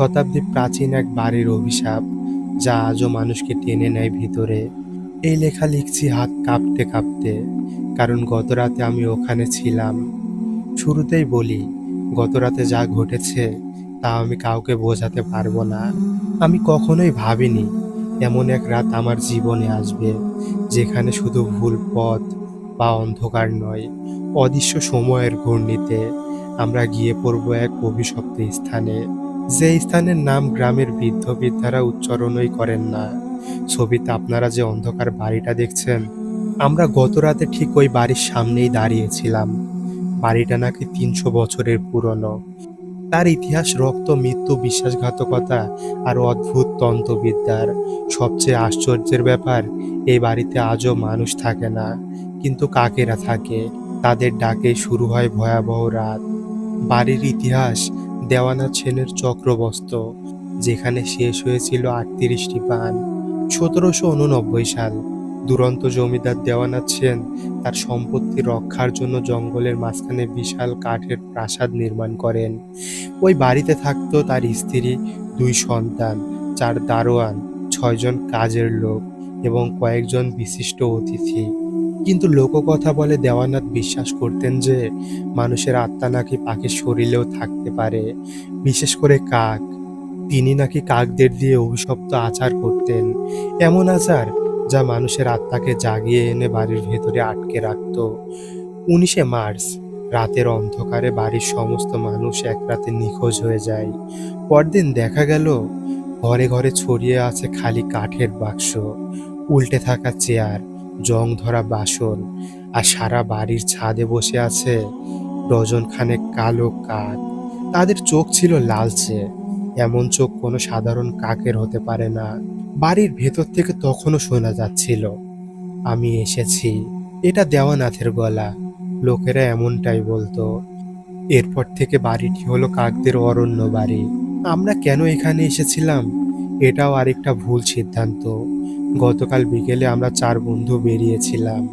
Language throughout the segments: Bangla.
শতাব্দী প্রাচীন এক বাড়ির অভিশাপ, যা আজও মানুষকে টেনে নেয় ভিতরে। এই লেখা লিখছি হাত কাঁপতে কাঁপতে, কারণ গত রাতে আমি ওখানে ছিলাম। শুরুতেই বলি গত রাতে যা ঘটেছে, তা আমি কাউকে বোঝাতে পারব না। আমি কখনোই ভাবিনি, এমন এক রাত আমার জীবনে আসবে, যেখানে শুধু ভুল পথ বা অন্ধকার নয়, অদৃশ্য সময়ের ঘূর্ণিতে আমরা গিয়ে পড়ব এক অভিশপ্ত স্থানে। যে স্থানের নাম গ্রামের বৃদ্ধ বৃদ্ধারা উচ্চারণই করেন না। ছবিতে আপনারা যে অন্ধকার বাড়িটা দেখছেন, আমরা গত রাতে ঠিক ওই বাড়ির সামনেই দাঁড়িয়েছিলাম। বাড়িটা নাকি তিনশো বছরের পুরনো। তার ইতিহাস রক্ত, মৃত্যু, বিশ্বাসঘাতকতা আর অদ্ভুত তন্ত্রবিদ্যার। সবচেয়ে আশ্চর্যের ব্যাপার, এই বাড়িতে আজও মানুষ থাকে না। কিন্তু কাকেরা থাকে? তাদের ডাকে শুরু হয় ভয়াবহ রাত। বাড়ির ইতিহাস দেওয়ানাথ সেনের চক্রবস্ত যেখানে শেষ হয়েছিল আটত্রিশটি পান। সতেরোশো উননব্বই সাল, দুরন্ত জমিদার দেওয়ানাথ সেন তার সম্পত্তি রক্ষার জন্য জঙ্গলের মাঝখানে বিশাল কাঠের প্রাসাদ নির্মাণ করেন। ওই বাড়িতে থাকতো তার স্ত্রী, দুই সন্তান, চার দারোয়ান, ছয়জন কাজের লোক এবং কয়েকজন বিশিষ্ট অতিথি। কিন্তু লোককথা বলে দেওয়ানাথ বিশ্বাস করতেন যে, মানুষের আত্মা নাকি পাখির শরীরেও থাকতে পারে, বিশেষ করে কাক। তিনি নাকি কাকদের দিয়ে অভিশপ্ত আচার করতেন। এমন আচার যা মানুষের আত্মাকে জাগিয়ে এনে বাড়ির ভেতরে আটকে রাখত। উনিশে মার্চ, রাতের অন্ধকারে বাড়ির সমস্ত মানুষ এক রাতে নিখোঁজ হয়ে যায়। পরদিন দেখা গেল, ঘরে ঘরে ছড়িয়ে আছে খালি কাঠের বাক্স, উল্টে থাকা চেয়ার জং ধরা বাসন আর সারা বাড়ির ছাদে বসে আছে ডজন খানেক কালো কাক। তাদের চোখ ছিল লালচে, এমন চোখ কোনো সাধারণ কাকের হতে পারে না। বাড়ির ভেতর থেকে তখনও শোনা যাচ্ছিল, আমি এসেছি। এটা দেওয়ানাথের গলা, লোকেরা এমনটাই বলতো। এরপর থেকে বাড়িটি হলো কাকদের অরণ্য বাড়ি। আমরা কেন এখানে এসেছিলাম? এটাও আরেকটা ভুল সিদ্ধান্ত। গতকাল বিকেলে আমরা চার বন্ধু বেরিয়েছিলাম।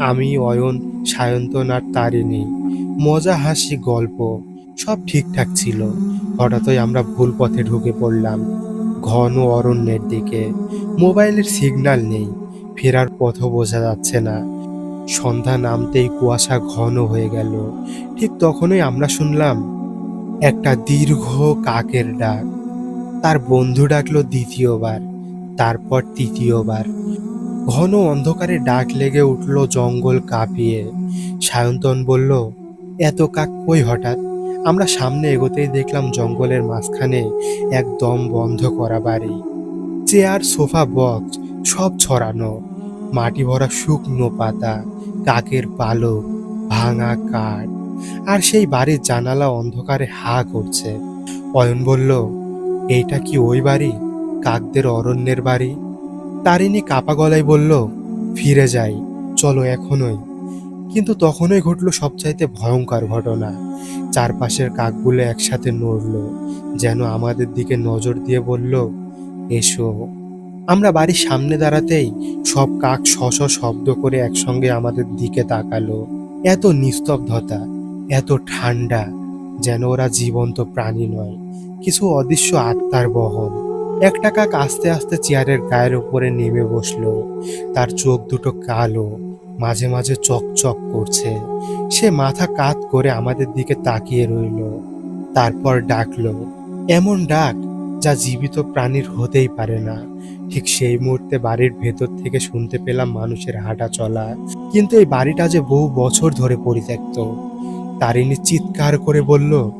আমি, অয়ন, সায়ন্তন আর তারিণী। মজা, হাসি, গল্প, সব ঠিকঠাক ছিল। হঠাৎই আমরা ভুল পথে ঢুকে পড়লাম, ঘন অরণ্যের দিকে। মোবাইলের সিগন্যাল নেই, ফেরার পথও বোঝা যাচ্ছে না। সন্ধ্যা নামতেই কুয়াশা ঘন হয়ে গেল। ঠিক তখনই আমরা শুনলাম, একটা দীর্ঘ কাকের ডাক। তার বন্ধু ডাকলো দ্বিতীয়বার। তারপর তৃতীয়বার। ঘন অন্ধকারে ডাক লেগে উঠল জঙ্গল কাঁপিয়ে। সায়ন্তন বলল, এত কাক কই হঠাৎ? আমরা সামনে এগোতেই দেখলাম জঙ্গলের মাঝখানে একদম বন্ধ করা বাড়ি। চেয়ার, সোফা, বক্স সব ছড়ানো। মাটি ভরা শুকনো পাতা, কাকের পালক, ভাঙা কাঠ। আর সেই বাড়ির জানালা অন্ধকারে হা করছে। অয়ন বলল, এইটা কি ওই বাড়ি? কাকদের অরণ্যের বাড়ি। তারিণী কাপা গলায় বলল, ফিরে যাই, চলো এখনই। কিন্তু তখনই ঘটলো সবচাইতে ভয়ঙ্কর ঘটনা। চারপাশের কাকগুলো একসাথে নড়ল, যেন আমাদের দিকে নজর দিয়ে বলল, এসো, আমরা বাড়ির সামনে দাঁড়াতেই সব কাক শ শ শব্দ করে একসঙ্গে আমাদের দিকে তাকালো। এত নিস্তব্ধতা, এত ঠান্ডা যেন ওরা জীবন্ত প্রাণী নয়, কিছু অদৃশ্য আত্মার বহন। একটা কাক আস্তে আস্তে চেয়ারের গায়ের উপরে নেমে বসল। তার চোখ দুটো কালো, মাঝে মাঝে চকচক করছে। সে মাথা কাত করে আমাদের দিকে তাকিয়ে রইল। তারপর ডাকলো, এমন ডাক যা জীবিত প্রাণীর হতেই পারে না। ঠিক সেই মুহূর্তে বাড়ির ভেতর থেকে শুনতে পেলাম মানুষের হাঁটা চলা। কিন্তু এই বাড়িটা যে বহু বছর ধরে পরিত্যক্ত। তারিণী চিৎকার করে বলল,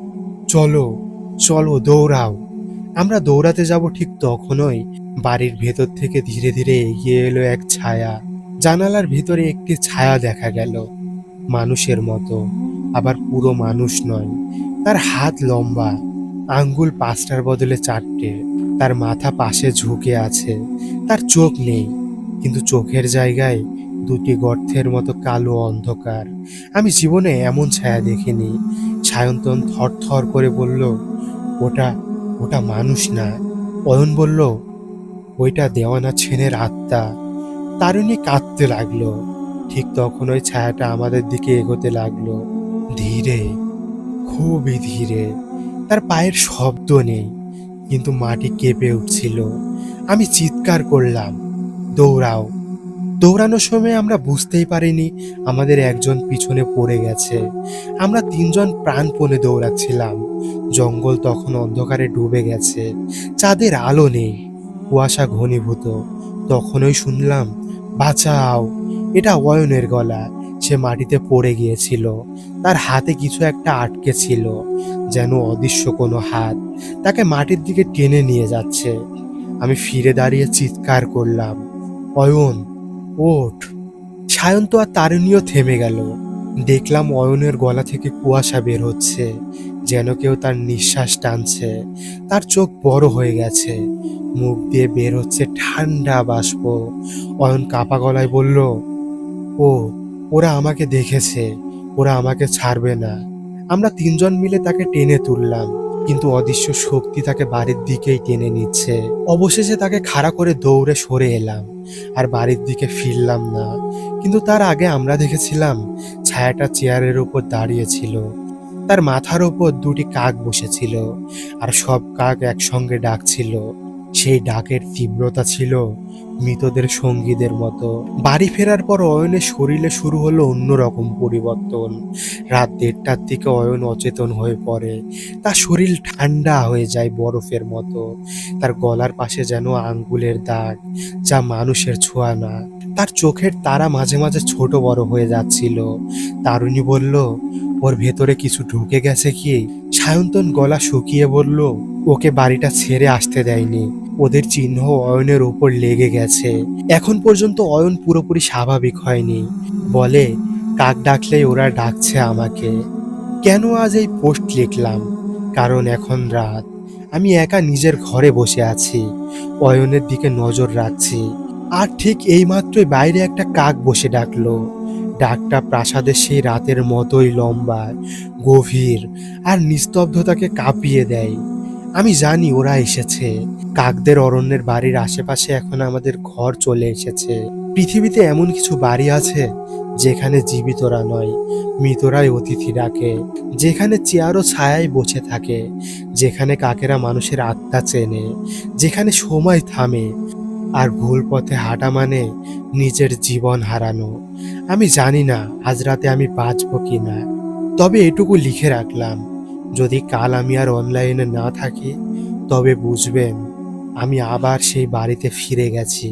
চলো চলো, দৌড়াও। আমরা দৌড়াতে যাব ঠিক তখনই বাড়ির ভেতর থেকে ধীরে ধীরে এগিয়ে এলো এক ছায়া। জানালার ভিতরে একটি ছায়া দেখা গেল, মানুষের মতো। আবার পুরো মানুষ নয়, তার হাত লম্বা, আঙ্গুল পাঁচটার বদলে চারটে, তার মাথা পাশে ঝুঁকে আছে, তার চোখ নেই, কিন্তু চোখের জায়গায় দুটি গর্থের মতো কালো অন্ধকার। আমি জীবনে এমন ছায়া দেখিনি, ছায়ন্তন থর থর করে বলল, ওটা ওটা মানুষ না। অয়ন বলল, ওইটা দেওয়ানা ছেনের আত্মা। তারুণী কাঁদতে লাগল। ঠিক তখন ওই ছায়াটা আমাদের দিকে এগোতে লাগল। ধীরে, খুবই ধীরে। তার পায়ের শব্দ নেই, কিন্তু মাটি কেঁপে উঠছিল। আমি চিৎকার করলাম, দৌড়াও। দৌড়ানোর সময় আমরা বুঝতেই পারিনি আমাদের একজন পিছনে পড়ে গেছে। আমরা তিনজন প্রাণপণে দৌড়াচ্ছিলাম। জঙ্গল তখন অন্ধকারে ডুবে গেছে। চাঁদের আলো নেই। কুয়াশা ঘনীভূত। তখনই শুনলাম, বাঁচাও! এটা অয়নের গলা। সে মাটিতে পড়ে গিয়েছিল। তার হাতে কিছু একটা আটকে ছিল, যেন অদৃশ্য কোনো হাত। তাকে মাটির দিকে টেনে নিয়ে যাচ্ছে। আমি ফিরে দাঁড়িয়ে চিৎকার করলাম, অয়ন ওঠ। সায়ন্ত আর তারুণীও থেমে গেল। দেখলাম অয়নের গলা থেকে কুয়াশা বের হচ্ছে, যেন কেউ তার নিঃশ্বাস টানছে। তার চোখ বড় হয়ে গেছে, মুখ দিয়ে বের হচ্ছে ঠান্ডা বাষ্প। অয়ন কাপা গলায় বলল, ও, ওরা আমাকে দেখেছে, ওরা আমাকে ছাড়বে না। আমরা তিনজন মিলে তাকে টেনে তুললাম, কিন্তু অদৃশ্য শক্তি তাকে বাড়ির দিকেই টেনে নিচ্ছে। অবশেষে তাকে খাড়া করে দৌড়ে সরে এলাম। আর বাড়ির দিকে ফিরলাম না। কিন্তু তার আগে আমরা দেখেছিলাম ছায়াটা চেয়ারের উপর দাঁড়িয়েছিল তার মাথার উপর দুটি কাক বসেছিল আর সব কাক একসঙ্গে ডাকছিল। সেই ডাকের তীব্রতা ছিল মৃতদের সঙ্গীদের মতো। বাড়ি ফেরার পর অয়নের শরীরে শুরু হলো অন্যরকম পরিবর্তন। রাত দেড়টার দিকে অয়ন অচেতন হয়ে পড়ে। তার শরীর ঠান্ডা হয়ে যায় বরফের মতো। তার গলার পাশে যেন আঙ্গুলের দাগ, যা মানুষের ছোঁয়া না। তার চোখের তারা মাঝে মাঝে ছোট বড় হয়ে যাচ্ছিল। তারুণী বলল, ওর ভেতরে কিছু ঢুকে গেছে কি? সায়ন্তন গলা শুকিয়ে বলল, ওকে বাড়িটা ছেড়ে আসতে দেয়নি। ওদের চিহ্ন অয়নের উপর লেগে গেছে। এখন পর্যন্ত অয়ন পুরোপুরি স্বাভাবিক হয়নি। বলে, কাক ডাকলেই ওরা ডাকছে আমাকে। কেন আজ এই পোস্ট লিখলাম? কারণ এখন রাত। আমি একা নিজের ঘরে বসে আছি। অয়নের দিকে নজর রাখছি। আর ঠিক এইমাত্রই বাইরে একটা কাক বসে ডাকলো। ডাকটা প্রাসাদের সেই রাতের মতোই লম্বা, গভীর, আর নিস্তব্ধতাকে কাঁপিয়ে দেয়। আমি জানি ওরা এসেছে। কাকদের অরণ্যের বাড়ির আশেপাশে এখন আমাদের ঘর চলে এসেছে। পৃথিবীতে এমন কিছু বাড়ি আছে যেখানে জীবিতরা নয়, মৃতরাই অতিথি ডাকে যেখানে চেয়ার ও ছায়ায় বসে থাকে, যেখানে কাকেরা মানুষের আত্মা চেনে, যেখানে সময় থামে আর ভুল পথে হাঁটা মানে নিজের জীবন হারানো। আমি জানি না আজ রাতে আমি বাঁচব কি না, তবে এটুকু লিখে রাখলাম। যদি কাল আমি আর অনলাইনে না থাকি, তবে বুঝবেন আমি আবার সেই বাড়িতে ফিরে গেছি।